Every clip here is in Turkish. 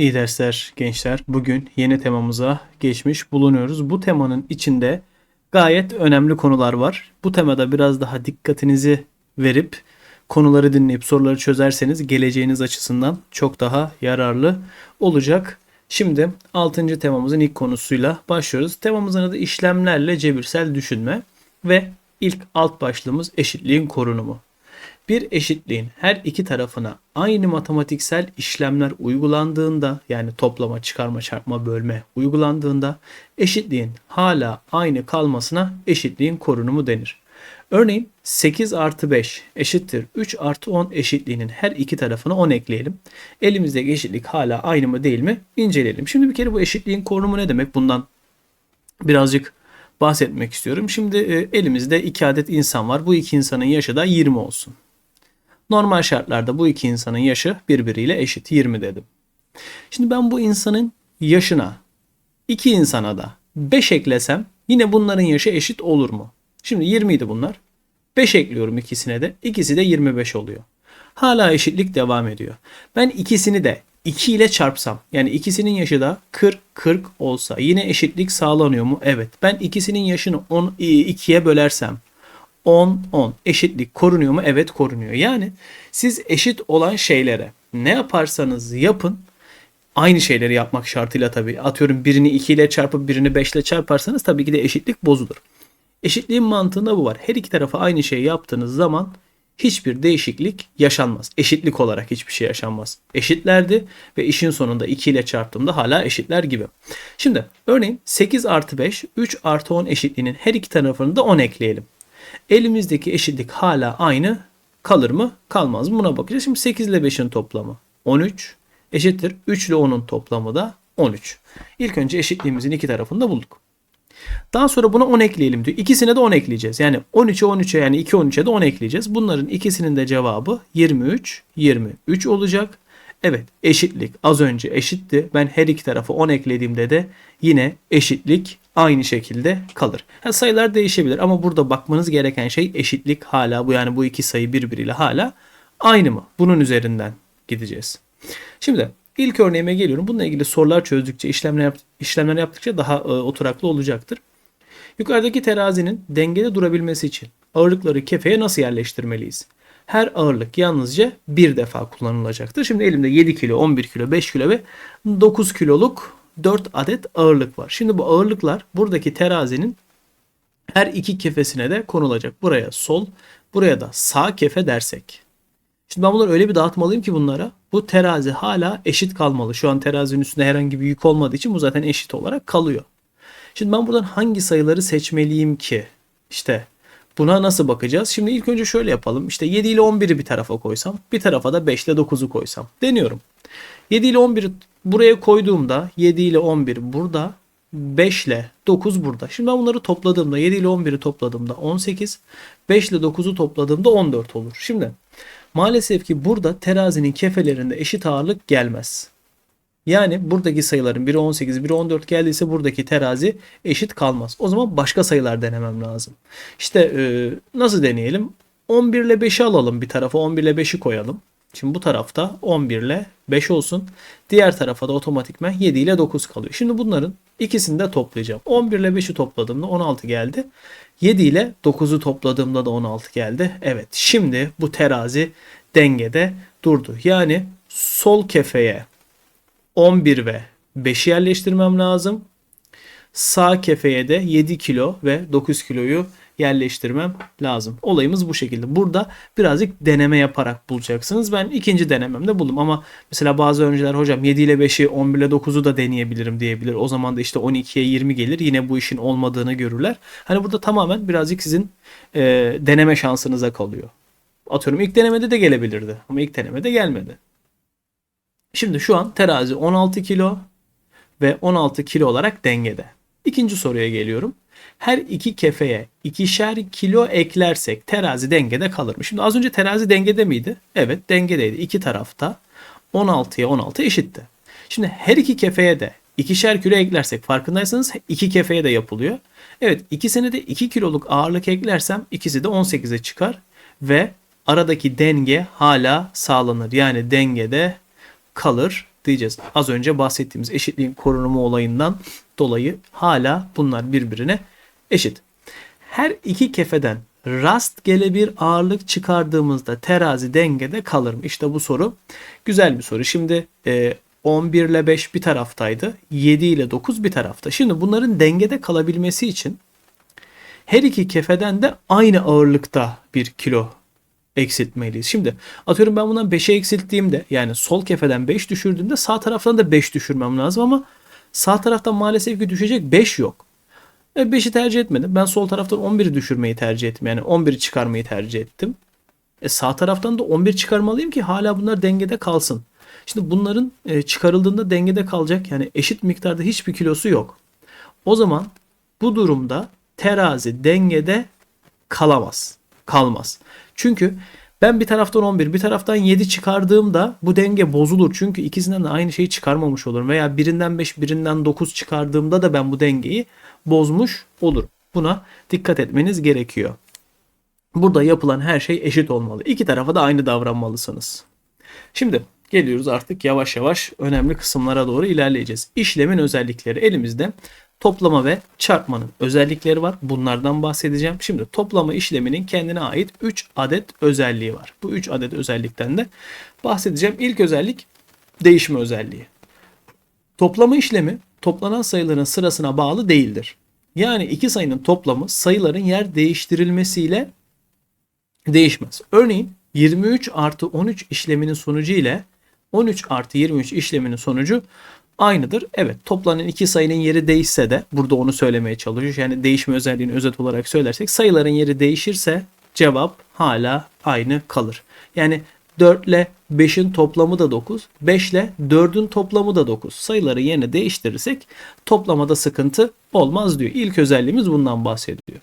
İyi dersler gençler. Bugün yeni temamıza geçmiş bulunuyoruz. Bu temanın içinde gayet önemli konular var. Bu temada biraz daha dikkatinizi verip konuları dinleyip soruları çözerseniz geleceğiniz açısından çok daha yararlı olacak. Şimdi 6. temamızın ilk konusuyla başlıyoruz. Temamızın adı işlemlerle cebirsel düşünme ve ilk alt başlığımız eşitliğin korunumu. Bir eşitliğin her iki tarafına aynı matematiksel işlemler uygulandığında yani toplama, çıkarma, çarpma, bölme uygulandığında eşitliğin hala aynı kalmasına eşitliğin korunumu denir. Örneğin 8 artı 5 eşittir 3 artı 10 eşitliğinin her iki tarafına 10 ekleyelim. Elimizdeki eşitlik hala aynı mı değil mi inceleyelim. Şimdi bir kere bu eşitliğin korunumu ne demek? Bundan birazcık bahsetmek istiyorum. Şimdi e, elimizde iki adet insan var. Bu iki insanın yaşı da 20 olsun. Normal şartlarda bu iki insanın yaşı birbiriyle eşit 20 dedim. Şimdi ben bu insanın yaşına iki insana da 5 eklesem yine bunların yaşı eşit olur mu? Şimdi 20 idi bunlar. 5 ekliyorum ikisine de. İkisi de 25 oluyor. Hala eşitlik devam ediyor. Ben ikisini de 2 ile çarpsam yani ikisinin yaşı da 40 40 olsa yine eşitlik sağlanıyor mu? Evet. Ben ikisinin yaşını 10 2'ye bölersem 10 10 eşitlik korunuyor mu? Evet korunuyor. Yani siz eşit olan şeylere ne yaparsanız yapın aynı şeyleri yapmak şartıyla tabii. Atıyorum birini 2 ile çarpıp birini 5 ile çarparsanız tabii ki de eşitlik bozulur. Eşitliğin mantığında bu var. Her iki tarafa aynı şeyi yaptığınız zaman hiçbir değişiklik yaşanmaz. Eşitlik olarak hiçbir şey yaşanmaz. Eşitlerdi ve işin sonunda 2 ile çarptığımda hala eşitler gibi. Şimdi örneğin 8 artı 5, 3 artı 10 eşitliğinin her iki tarafını da 10 ekleyelim. Elimizdeki eşitlik hala aynı kalır mı? Kalmaz mı? Buna bakacağız. Şimdi 8 ile 5'in toplamı 13 eşittir. 3 ile 10'un toplamı da 13. İlk önce eşitliğimizin iki tarafını da bulduk. Daha sonra buna 10 ekleyelim diyor. İkisine de 10 ekleyeceğiz. Yani 13'e 13'e yani 2 13'e de 10 ekleyeceğiz. Bunların ikisinin de cevabı 23 23 olacak. Evet eşitlik az önce eşitti. Ben her iki tarafa 10 eklediğimde de yine eşitlik aynı şekilde kalır. Ha, sayılar değişebilir ama burada bakmanız gereken şey eşitlik hala bu yani bu iki sayı birbiriyle hala aynı mı? Bunun üzerinden gideceğiz. Şimdi ilk örneğime geliyorum. Bununla ilgili sorular çözdükçe, işlemler, yap, işlemler yaptıkça daha e, oturaklı olacaktır. Yukarıdaki terazinin dengede durabilmesi için ağırlıkları kefeye nasıl yerleştirmeliyiz? Her ağırlık yalnızca bir defa kullanılacaktır. Şimdi elimde 7 kilo, 11 kilo, 5 kilo ve 9 kiloluk 4 adet ağırlık var. Şimdi bu ağırlıklar buradaki terazinin her iki kefesine de konulacak. Buraya sol, buraya da sağ kefe dersek. Şimdi ben bunları öyle bir dağıtmalıyım ki bunlara. Bu terazi hala eşit kalmalı. Şu an terazinin üstünde herhangi bir yük olmadığı için bu zaten eşit olarak kalıyor. Şimdi ben buradan hangi sayıları seçmeliyim ki? İşte buna nasıl bakacağız? Şimdi ilk önce şöyle yapalım. İşte 7 ile 11'i bir tarafa koysam, bir tarafa da 5 ile 9'u koysam. Deniyorum. 7 ile 11'i buraya koyduğumda 7 ile 11 burada, 5 ile 9 burada. Şimdi ben bunları topladığımda 7 ile 11'i topladığımda 18, 5 ile 9'u topladığımda 14 olur. Şimdi maalesef ki burada terazinin kefelerinde eşit ağırlık gelmez. Yani buradaki sayıların biri 18, biri 14 geldiyse buradaki terazi eşit kalmaz. O zaman başka sayılar denemem lazım. İşte nasıl deneyelim? 11 ile 5'i alalım bir tarafa 11 ile 5'i koyalım. Şimdi bu tarafta 11 ile 5 olsun. Diğer tarafa da otomatikmen 7 ile 9 kalıyor. Şimdi bunların ikisini de toplayacağım. 11 ile 5'i topladığımda 16 geldi. 7 ile 9'u topladığımda da 16 geldi. Evet şimdi bu terazi dengede durdu. Yani sol kefeye 11 ve 5'i yerleştirmem lazım. Sağ kefeye de 7 kilo ve 9 kiloyu yerleştirmem lazım. Olayımız bu şekilde. Burada birazcık deneme yaparak bulacaksınız. Ben ikinci denememde buldum ama mesela bazı öğrenciler hocam 7 ile 5'i 11 ile 9'u da deneyebilirim diyebilir. O zaman da işte 12'ye 20 gelir. Yine bu işin olmadığını görürler. Hani burada tamamen birazcık sizin e, deneme şansınıza kalıyor. Atıyorum ilk denemede de gelebilirdi ama ilk denemede gelmedi. Şimdi şu an terazi 16 kilo ve 16 kilo olarak dengede. İkinci soruya geliyorum. Her iki kefeye ikişer kilo eklersek terazi dengede kalır mı? Şimdi az önce terazi dengede miydi? Evet dengedeydi. İki tarafta 16'ya 16 eşitti. Şimdi her iki kefeye de ikişer kilo eklersek farkındaysanız iki kefeye de yapılıyor. Evet ikisine de 2 kiloluk ağırlık eklersem ikisi de 18'e çıkar ve aradaki denge hala sağlanır. Yani dengede kalır diyeceğiz. Az önce bahsettiğimiz eşitliğin korunumu olayından dolayı hala bunlar birbirine eşit. Her iki kefeden rastgele bir ağırlık çıkardığımızda terazi dengede kalır mı? İşte bu soru güzel bir soru. Şimdi e, 11 ile 5 bir taraftaydı. 7 ile 9 bir tarafta. Şimdi bunların dengede kalabilmesi için her iki kefeden de aynı ağırlıkta bir kilo eksiltmeliyiz. Şimdi atıyorum ben bundan 5'e eksilttiğimde yani sol kefeden 5 düşürdüğümde sağ taraftan da 5 düşürmem lazım ama sağ taraftan maalesef ki düşecek 5 yok. E 5'i tercih etmedim. Ben sol taraftan 11'i düşürmeyi tercih ettim. Yani 11'i çıkarmayı tercih ettim. E sağ taraftan da 11 çıkarmalıyım ki hala bunlar dengede kalsın. Şimdi bunların e, çıkarıldığında dengede kalacak yani eşit miktarda hiçbir kilosu yok. O zaman bu durumda terazi dengede kalamaz. Kalmaz. Çünkü ben bir taraftan 11 bir taraftan 7 çıkardığımda bu denge bozulur. Çünkü ikisinden de aynı şeyi çıkarmamış olurum. Veya birinden 5 birinden 9 çıkardığımda da ben bu dengeyi bozmuş olurum. Buna dikkat etmeniz gerekiyor. Burada yapılan her şey eşit olmalı. İki tarafa da aynı davranmalısınız. Şimdi geliyoruz artık yavaş yavaş önemli kısımlara doğru ilerleyeceğiz. İşlemin özellikleri elimizde toplama ve çarpmanın özellikleri var. Bunlardan bahsedeceğim. Şimdi toplama işleminin kendine ait 3 adet özelliği var. Bu 3 adet özellikten de bahsedeceğim. İlk özellik değişme özelliği. Toplama işlemi toplanan sayıların sırasına bağlı değildir. Yani iki sayının toplamı sayıların yer değiştirilmesiyle değişmez. Örneğin 23 artı 13 işleminin sonucu ile 13 artı 23 işleminin sonucu aynıdır. Evet toplanan iki sayının yeri değişse de burada onu söylemeye çalışıyor. Yani değişme özelliğini özet olarak söylersek sayıların yeri değişirse cevap hala aynı kalır. Yani 4 ile 5'in toplamı da 9. 5 ile 4'ün toplamı da 9. Sayıları yerine değiştirirsek toplamada sıkıntı olmaz diyor. İlk özelliğimiz bundan bahsediyor.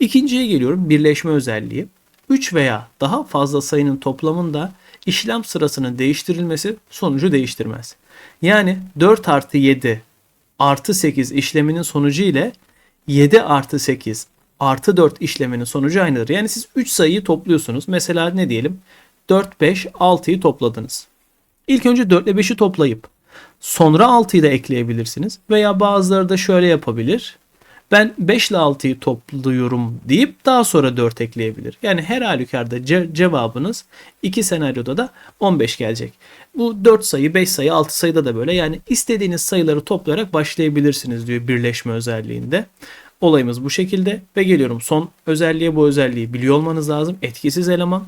İkinciye geliyorum birleşme özelliği. 3 veya daha fazla sayının toplamında işlem sırasının değiştirilmesi sonucu değiştirmez. Yani 4 artı 7 artı 8 işleminin sonucu ile 7 artı 8 artı 4 işleminin sonucu aynıdır. Yani siz 3 sayıyı topluyorsunuz. Mesela ne diyelim? 4, 5, 6'yı topladınız. İlk önce 4 ile 5'i toplayıp sonra 6'yı da ekleyebilirsiniz. Veya bazıları da şöyle yapabilir. Ben 5 ile 6'yı topluyorum deyip daha sonra 4 ekleyebilir. Yani her halükarda ce- cevabınız iki senaryoda da 15 gelecek. Bu 4 sayı, 5 sayı, 6 sayıda da böyle. Yani istediğiniz sayıları toplayarak başlayabilirsiniz diyor birleşme özelliğinde. Olayımız bu şekilde ve geliyorum son özelliğe bu özelliği biliyor olmanız lazım. Etkisiz eleman.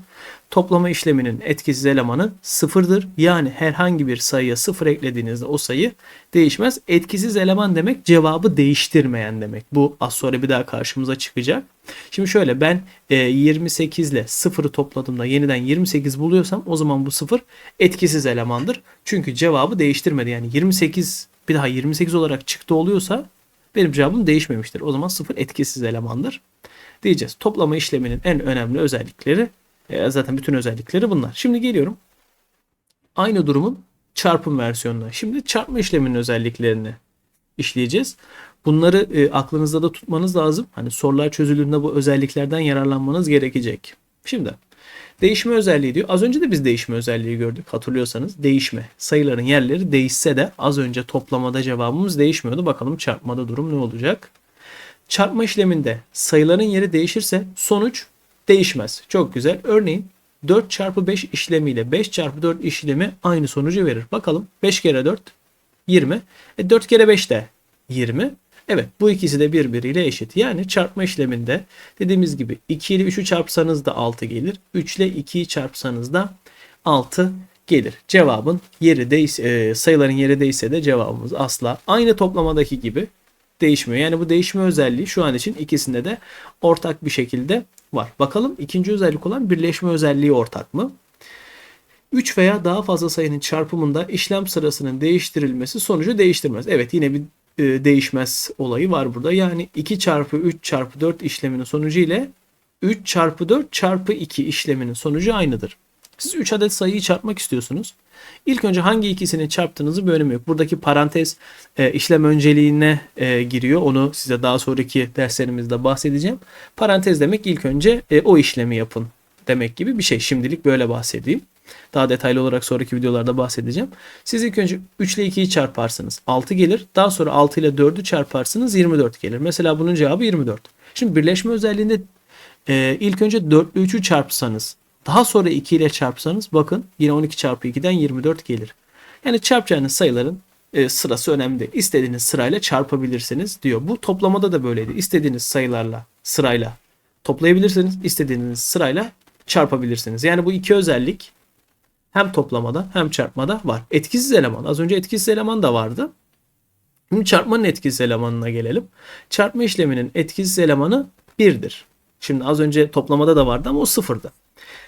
Toplama işleminin etkisiz elemanı sıfırdır. Yani herhangi bir sayıya sıfır eklediğinizde o sayı değişmez. Etkisiz eleman demek cevabı değiştirmeyen demek. Bu az sonra bir daha karşımıza çıkacak. Şimdi şöyle ben 28 ile sıfırı topladığımda yeniden 28 buluyorsam o zaman bu sıfır etkisiz elemandır. Çünkü cevabı değiştirmedi. Yani 28 bir daha 28 olarak çıktı oluyorsa benim cevabım değişmemiştir. O zaman sıfır etkisiz elemandır diyeceğiz. Toplama işleminin en önemli özellikleri e, zaten bütün özellikleri bunlar. Şimdi geliyorum aynı durumun çarpım versiyonuna. Şimdi çarpma işleminin özelliklerini işleyeceğiz. Bunları e, aklınızda da tutmanız lazım. Hani sorular çözüldüğünde bu özelliklerden yararlanmanız gerekecek. Şimdi değişme özelliği diyor. Az önce de biz değişme özelliği gördük. Hatırlıyorsanız değişme. Sayıların yerleri değişse de az önce toplamada cevabımız değişmiyordu. Bakalım çarpmada durum ne olacak? Çarpma işleminde sayıların yeri değişirse sonuç değişmez. Çok güzel. Örneğin 4 çarpı 5 işlemiyle 5 çarpı 4 işlemi aynı sonucu verir. Bakalım 5 kere 4 20. E 4 kere 5 de 20. Evet bu ikisi de birbiriyle eşit. Yani çarpma işleminde dediğimiz gibi 2 ile 3'ü çarpsanız da 6 gelir. 3 ile 2'yi çarpsanız da 6 gelir. Cevabın yeri değiş, e, sayıların yeri değişse de cevabımız asla aynı toplamadaki gibi değişmiyor. Yani bu değişme özelliği şu an için ikisinde de ortak bir şekilde var. Bakalım ikinci özellik olan birleşme özelliği ortak mı? 3 veya daha fazla sayının çarpımında işlem sırasının değiştirilmesi sonucu değiştirmez. Evet yine bir e, değişmez olayı var burada. Yani 2 çarpı 3 çarpı 4 işleminin sonucu ile 3 çarpı 4 çarpı 2 işleminin sonucu aynıdır. Siz 3 adet sayıyı çarpmak istiyorsunuz. İlk önce hangi ikisini çarptığınızı bir önemi yok. Buradaki parantez e, işlem önceliğine e, giriyor. Onu size daha sonraki derslerimizde bahsedeceğim. Parantez demek ilk önce e, o işlemi yapın demek gibi bir şey. Şimdilik böyle bahsedeyim. Daha detaylı olarak sonraki videolarda bahsedeceğim. Siz ilk önce 3 ile 2'yi çarparsınız. 6 gelir. Daha sonra 6 ile 4'ü çarparsınız 24 gelir. Mesela bunun cevabı 24. Şimdi birleşme özelliğinde e, ilk önce 4 ile 3'ü çarpsanız daha sonra 2 ile çarpsanız bakın yine 12 çarpı 2'den 24 gelir. Yani çarpacağınız sayıların e, sırası önemli. İstediğiniz sırayla çarpabilirsiniz diyor. Bu toplamada da böyleydi. İstediğiniz sayılarla sırayla toplayabilirsiniz. istediğiniz sırayla çarpabilirsiniz. Yani bu iki özellik hem toplamada hem çarpmada var. Etkisiz eleman. Az önce etkisiz eleman da vardı. Şimdi çarpmanın etkisiz elemanına gelelim. Çarpma işleminin etkisiz elemanı 1'dir. Şimdi az önce toplamada da vardı ama o sıfırdı.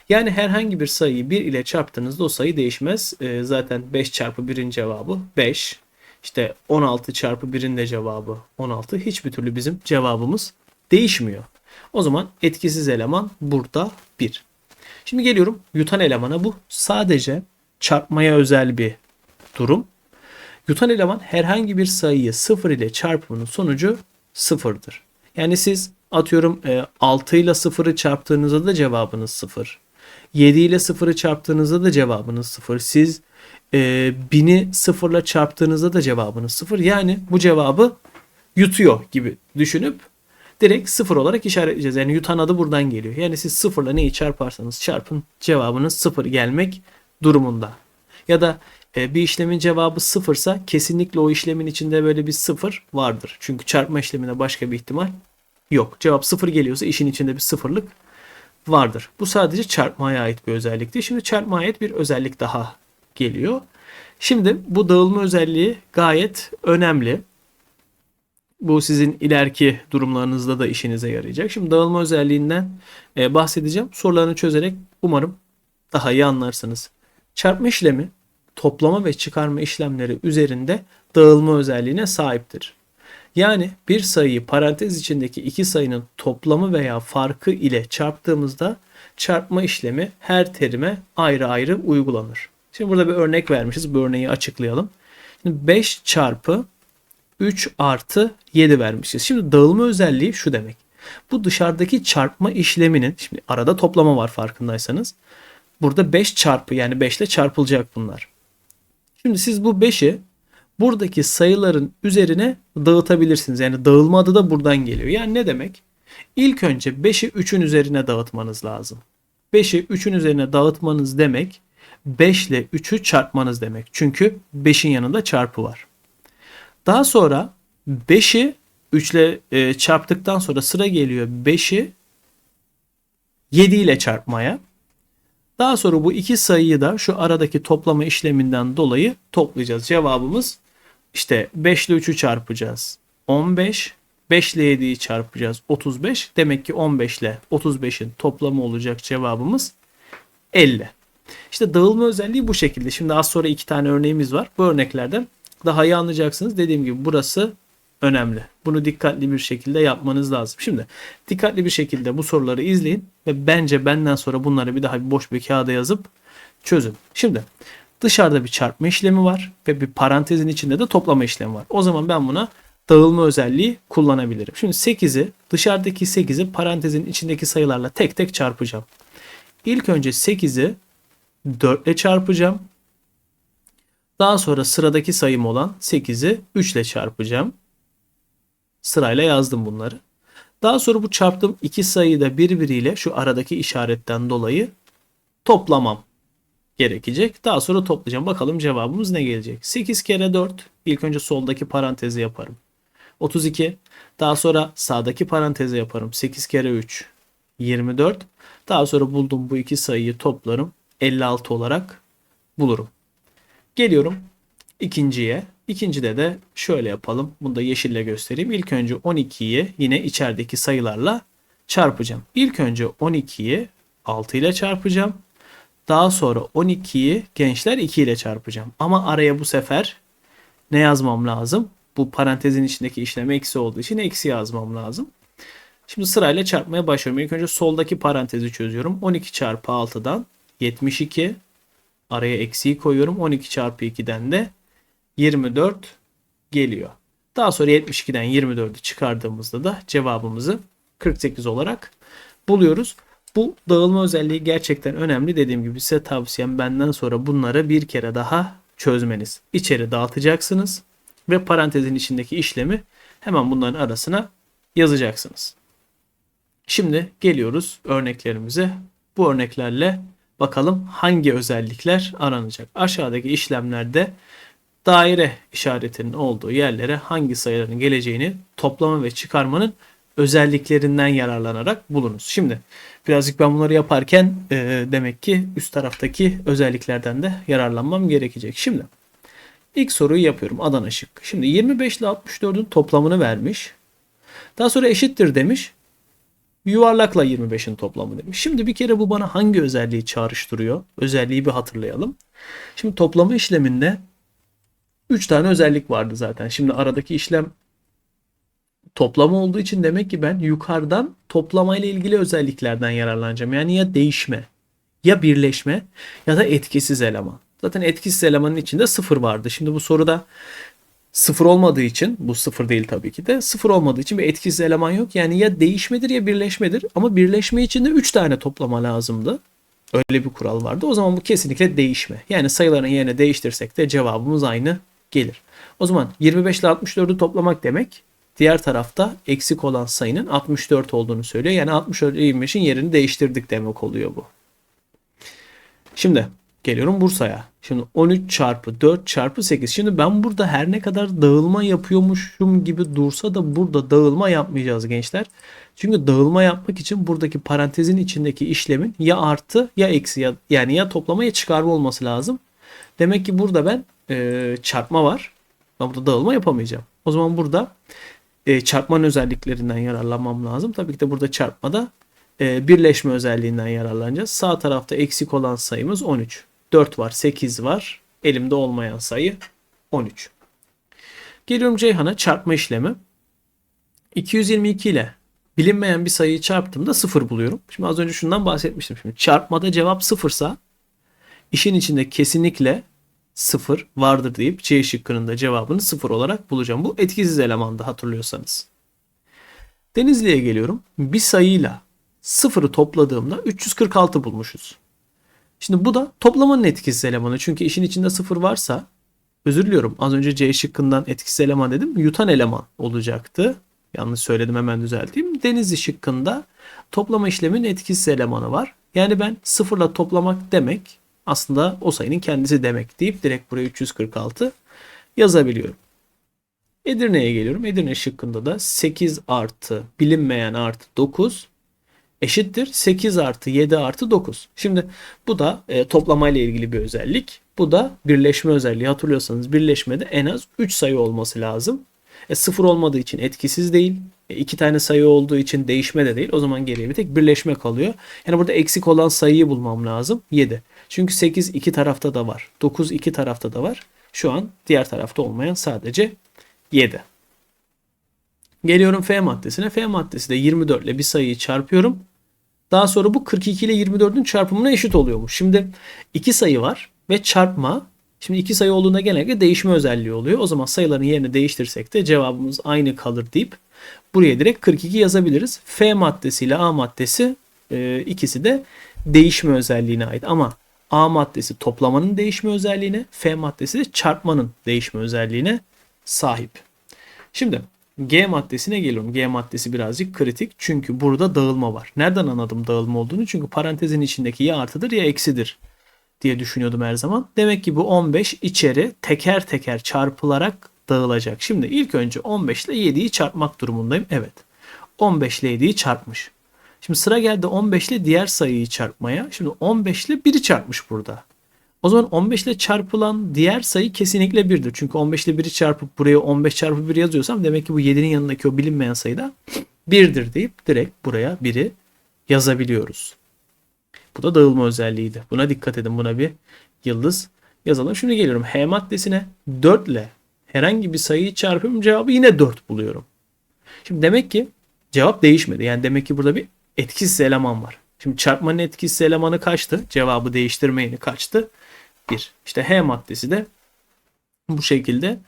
Yani herhangi bir sayıyı 1 ile çarptığınızda o sayı değişmez. Ee, zaten 5 çarpı 1'in cevabı 5. İşte 16 çarpı 1'in de cevabı 16. Hiçbir türlü bizim cevabımız değişmiyor. O zaman etkisiz eleman burada 1. Şimdi geliyorum yutan elemana. Bu sadece çarpmaya özel bir durum. Yutan eleman herhangi bir sayıyı 0 ile çarpımının sonucu 0'dır. Yani siz atıyorum 6 ile 0'ı çarptığınızda da cevabınız 0. 7 ile 0'ı çarptığınızda da cevabınız 0. Siz e, 1000'i 0 ile çarptığınızda da cevabınız 0. Yani bu cevabı yutuyor gibi düşünüp direkt 0 olarak işaretleyeceğiz. Yani yutan adı buradan geliyor. Yani siz 0 ile neyi çarparsanız çarpın cevabınız 0 gelmek durumunda. Ya da e, bir işlemin cevabı sıfırsa kesinlikle o işlemin içinde böyle bir sıfır vardır. Çünkü çarpma işlemine başka bir ihtimal yok. Cevap sıfır geliyorsa işin içinde bir sıfırlık vardır. Bu sadece çarpmaya ait bir özellikti. Şimdi çarpmaya ait bir özellik daha geliyor. Şimdi bu dağılma özelliği gayet önemli. Bu sizin ileriki durumlarınızda da işinize yarayacak. Şimdi dağılma özelliğinden e, bahsedeceğim. Sorularını çözerek umarım daha iyi anlarsınız. Çarpma işlemi toplama ve çıkarma işlemleri üzerinde dağılma özelliğine sahiptir. Yani bir sayıyı parantez içindeki iki sayının toplamı veya farkı ile çarptığımızda çarpma işlemi her terime ayrı ayrı uygulanır. Şimdi burada bir örnek vermişiz. Bu örneği açıklayalım. Şimdi 5 çarpı 3 artı 7 vermişiz. Şimdi dağılma özelliği şu demek. Bu dışarıdaki çarpma işleminin, şimdi arada toplama var farkındaysanız. Burada 5 çarpı yani 5 ile çarpılacak bunlar. Şimdi siz bu 5'i buradaki sayıların üzerine dağıtabilirsiniz. Yani dağılma adı da buradan geliyor. Yani ne demek? İlk önce 5'i 3'ün üzerine dağıtmanız lazım. 5'i 3'ün üzerine dağıtmanız demek 5 ile 3'ü çarpmanız demek. Çünkü 5'in yanında çarpı var. Daha sonra 5'i 3 ile e, çarptıktan sonra sıra geliyor 5'i 7 ile çarpmaya. Daha sonra bu iki sayıyı da şu aradaki toplama işleminden dolayı toplayacağız. Cevabımız işte 5 ile 3'ü çarpacağız. 15. 5 ile 7'yi çarpacağız. 35. Demek ki 15 ile 35'in toplamı olacak cevabımız 50. İşte dağılma özelliği bu şekilde. Şimdi az sonra iki tane örneğimiz var. Bu örneklerden daha iyi anlayacaksınız. Dediğim gibi burası önemli. Bunu dikkatli bir şekilde yapmanız lazım. Şimdi dikkatli bir şekilde bu soruları izleyin ve bence benden sonra bunları bir daha bir boş bir kağıda yazıp çözün. Şimdi dışarıda bir çarpma işlemi var ve bir parantezin içinde de toplama işlemi var. O zaman ben buna dağılma özelliği kullanabilirim. Şimdi 8'i dışarıdaki 8'i parantezin içindeki sayılarla tek tek çarpacağım. İlk önce 8'i 4 ile çarpacağım. Daha sonra sıradaki sayım olan 8'i 3 ile çarpacağım. Sırayla yazdım bunları. Daha sonra bu çarptığım iki sayıyı da birbiriyle şu aradaki işaretten dolayı toplamam gerekecek. Daha sonra toplayacağım. Bakalım cevabımız ne gelecek? 8 kere 4. İlk önce soldaki parantezi yaparım. 32. Daha sonra sağdaki parantezi yaparım. 8 kere 3. 24. Daha sonra buldum bu iki sayıyı toplarım. 56 olarak bulurum. Geliyorum ikinciye. İkincide de şöyle yapalım. Bunu da yeşille göstereyim. İlk önce 12'yi yine içerideki sayılarla çarpacağım. İlk önce 12'yi 6 ile çarpacağım. Daha sonra 12'yi gençler 2 ile çarpacağım. Ama araya bu sefer ne yazmam lazım? Bu parantezin içindeki işlem eksi olduğu için eksi yazmam lazım. Şimdi sırayla çarpmaya başlıyorum. İlk önce soldaki parantezi çözüyorum. 12 çarpı 6'dan 72. Araya eksiği koyuyorum. 12 çarpı 2'den de 24 geliyor. Daha sonra 72'den 24'ü çıkardığımızda da cevabımızı 48 olarak buluyoruz. Bu dağılma özelliği gerçekten önemli. Dediğim gibi size tavsiyem benden sonra bunları bir kere daha çözmeniz. İçeri dağıtacaksınız ve parantezin içindeki işlemi hemen bunların arasına yazacaksınız. Şimdi geliyoruz örneklerimize. Bu örneklerle bakalım hangi özellikler aranacak. Aşağıdaki işlemlerde daire işaretinin olduğu yerlere hangi sayıların geleceğini toplama ve çıkarmanın özelliklerinden yararlanarak bulunuz. Şimdi birazcık ben bunları yaparken e, demek ki üst taraftaki özelliklerden de yararlanmam gerekecek. Şimdi ilk soruyu yapıyorum Adana şıkkı. Şimdi 25 ile 64'ün toplamını vermiş. Daha sonra eşittir demiş. Yuvarlakla 25'in toplamı demiş. Şimdi bir kere bu bana hangi özelliği çağrıştırıyor? Özelliği bir hatırlayalım. Şimdi toplama işleminde 3 tane özellik vardı zaten. Şimdi aradaki işlem toplama olduğu için demek ki ben yukarıdan toplama ile ilgili özelliklerden yararlanacağım. Yani ya değişme, ya birleşme ya da etkisiz eleman. Zaten etkisiz elemanın içinde sıfır vardı. Şimdi bu soruda sıfır olmadığı için bu sıfır değil tabii ki de sıfır olmadığı için bir etkisiz eleman yok. Yani ya değişmedir ya birleşmedir ama birleşme için de 3 tane toplama lazımdı. Öyle bir kural vardı. O zaman bu kesinlikle değişme. Yani sayıların yerine değiştirsek de cevabımız aynı gelir. O zaman 25 ile 64'ü toplamak demek diğer tarafta eksik olan sayının 64 olduğunu söylüyor. Yani 64 ile 25'in yerini değiştirdik demek oluyor bu. Şimdi geliyorum Bursa'ya. Şimdi 13 çarpı 4 çarpı 8. Şimdi ben burada her ne kadar dağılma yapıyormuşum gibi dursa da burada dağılma yapmayacağız gençler. Çünkü dağılma yapmak için buradaki parantezin içindeki işlemin ya artı ya eksi ya yani ya toplama ya çıkarma olması lazım. Demek ki burada ben e, çarpma var. Ben burada dağılma yapamayacağım. O zaman burada e, çarpmanın özelliklerinden yararlanmam lazım. Tabii ki de burada çarpmada e, birleşme özelliğinden yararlanacağız. Sağ tarafta eksik olan sayımız 13. 4 var, 8 var. Elimde olmayan sayı 13. Geliyorum Ceyhan'a çarpma işlemi. 222 ile bilinmeyen bir sayıyı çarptığımda 0 buluyorum. Şimdi az önce şundan bahsetmiştim. Şimdi çarpmada cevap 0 ise işin içinde kesinlikle 0 vardır deyip C şıkkının da cevabını 0 olarak bulacağım. Bu etkisiz elemanda hatırlıyorsanız. Denizli'ye geliyorum. Bir sayıyla 0'ı topladığımda 346 bulmuşuz. Şimdi bu da toplamanın etkisiz elemanı. Çünkü işin içinde 0 varsa özür diliyorum. Az önce C şıkkından etkisiz eleman dedim. Yutan eleman olacaktı. Yanlış söyledim hemen düzelteyim. Denizli şıkkında toplama işleminin etkisiz elemanı var. Yani ben sıfırla toplamak demek aslında o sayının kendisi demek deyip direkt buraya 346 yazabiliyorum. Edirne'ye geliyorum. Edirne şıkkında da 8 artı bilinmeyen artı 9 eşittir 8 artı 7 artı 9. Şimdi bu da e, toplama ile ilgili bir özellik. Bu da birleşme özelliği. Hatırlıyorsanız birleşmede en az 3 sayı olması lazım. E, sıfır olmadığı için etkisiz değil. E, tane sayı olduğu için değişme de değil. O zaman geriye bir tek birleşme kalıyor. Yani burada eksik olan sayıyı bulmam lazım. 7. Çünkü 8 iki tarafta da var. 9 iki tarafta da var. Şu an diğer tarafta olmayan sadece 7. Geliyorum F maddesine. F maddesi de 24 ile bir sayıyı çarpıyorum. Daha sonra bu 42 ile 24'ün çarpımına eşit oluyormuş. Şimdi iki sayı var ve çarpma. Şimdi iki sayı olduğunda genellikle değişme özelliği oluyor. O zaman sayıların yerini değiştirsek de cevabımız aynı kalır deyip buraya direkt 42 yazabiliriz. F maddesi ile A maddesi e, ikisi de değişme özelliğine ait. Ama A maddesi toplamanın değişme özelliğine, F maddesi de çarpmanın değişme özelliğine sahip. Şimdi G maddesine geliyorum. G maddesi birazcık kritik. Çünkü burada dağılma var. Nereden anladım dağılma olduğunu? Çünkü parantezin içindeki ya artıdır ya eksidir diye düşünüyordum her zaman. Demek ki bu 15 içeri teker teker çarpılarak dağılacak. Şimdi ilk önce 15 ile 7'yi çarpmak durumundayım. Evet. 15 ile 7'yi çarpmış. Şimdi sıra geldi 15 ile diğer sayıyı çarpmaya. Şimdi 15 ile 1'i çarpmış burada. O zaman 15 ile çarpılan diğer sayı kesinlikle 1'dir. Çünkü 15 ile 1'i çarpıp buraya 15 çarpı 1 yazıyorsam demek ki bu 7'nin yanındaki o bilinmeyen sayı da 1'dir deyip direkt buraya 1'i yazabiliyoruz. Bu da dağılma özelliğiydi. Buna dikkat edin. Buna bir yıldız yazalım. Şimdi geliyorum H maddesine 4 ile herhangi bir sayıyı çarpıyorum cevabı yine 4 buluyorum. Şimdi demek ki cevap değişmedi. Yani demek ki burada bir etkisiz eleman var. Şimdi çarpmanın etkisiz elemanı kaçtı? Cevabı değiştirmeyeni kaçtı? 1. İşte H maddesi de bu şekilde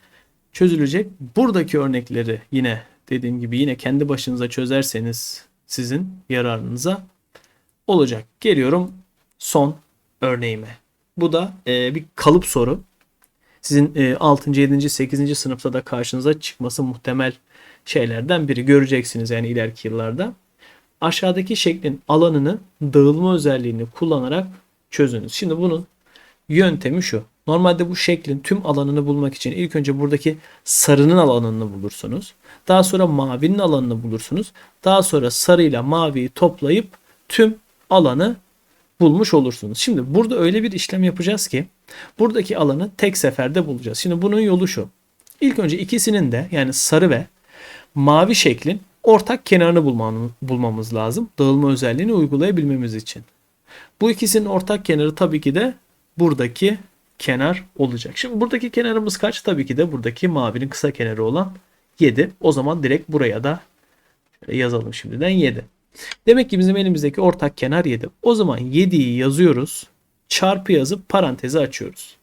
çözülecek. Buradaki örnekleri yine dediğim gibi yine kendi başınıza çözerseniz sizin yararınıza olacak. Geliyorum son örneğime. Bu da e, bir kalıp soru. Sizin e, 6. 7. 8. sınıfta da karşınıza çıkması muhtemel şeylerden biri. Göreceksiniz yani ileriki yıllarda. Aşağıdaki şeklin alanını dağılma özelliğini kullanarak çözünüz. Şimdi bunun yöntemi şu. Normalde bu şeklin tüm alanını bulmak için ilk önce buradaki sarının alanını bulursunuz. Daha sonra mavinin alanını bulursunuz. Daha sonra sarıyla maviyi toplayıp tüm alanı bulmuş olursunuz. Şimdi burada öyle bir işlem yapacağız ki buradaki alanı tek seferde bulacağız. Şimdi bunun yolu şu. İlk önce ikisinin de yani sarı ve mavi şeklin ortak kenarını bulmamız, lazım. Dağılma özelliğini uygulayabilmemiz için. Bu ikisinin ortak kenarı tabii ki de buradaki kenar olacak. Şimdi buradaki kenarımız kaç? Tabii ki de buradaki mavinin kısa kenarı olan 7. O zaman direkt buraya da yazalım şimdiden 7. Demek ki bizim elimizdeki ortak kenar 7. O zaman 7'yi yazıyoruz. Çarpı yazıp parantezi açıyoruz.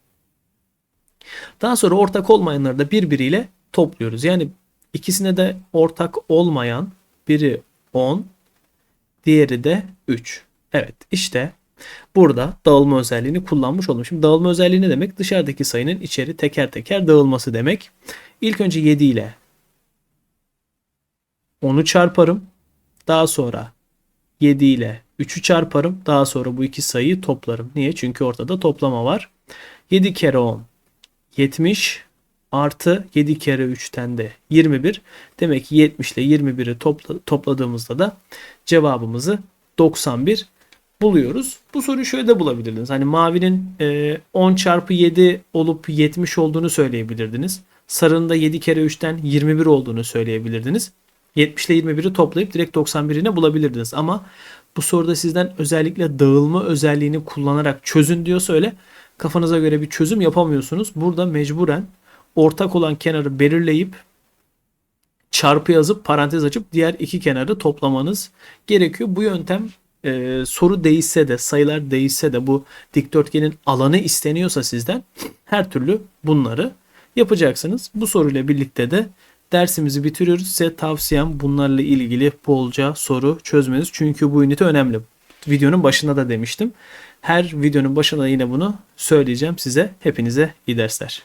Daha sonra ortak olmayanları da birbiriyle topluyoruz. Yani ikisine de ortak olmayan biri 10, diğeri de 3. Evet işte burada dağılma özelliğini kullanmış oldum. Şimdi dağılma özelliği ne demek? Dışarıdaki sayının içeri teker teker dağılması demek. İlk önce 7 ile 10'u çarparım. Daha sonra 7 ile 3'ü çarparım. Daha sonra bu iki sayıyı toplarım. Niye? Çünkü ortada toplama var. 7 kere 10 70 artı 7 kere 3'ten de 21. Demek ki 70 ile 21'i topla, topladığımızda da cevabımızı 91 buluyoruz. Bu soruyu şöyle de bulabilirdiniz. Hani mavinin e, 10 çarpı 7 olup 70 olduğunu söyleyebilirdiniz. Sarının da 7 kere 3'ten 21 olduğunu söyleyebilirdiniz. 70 ile 21'i toplayıp direkt 91'ine bulabilirdiniz. Ama bu soruda sizden özellikle dağılma özelliğini kullanarak çözün diyor söyle. Kafanıza göre bir çözüm yapamıyorsunuz. Burada mecburen ortak olan kenarı belirleyip çarpı yazıp parantez açıp diğer iki kenarı toplamanız gerekiyor. Bu yöntem e, soru değişse de sayılar değişse de bu dikdörtgenin alanı isteniyorsa sizden her türlü bunları yapacaksınız. Bu soruyla birlikte de dersimizi bitiriyoruz. Size tavsiyem bunlarla ilgili bolca soru çözmeniz. Çünkü bu ünite önemli. Videonun başında da demiştim. Her videonun başında yine bunu söyleyeceğim size. Hepinize iyi dersler.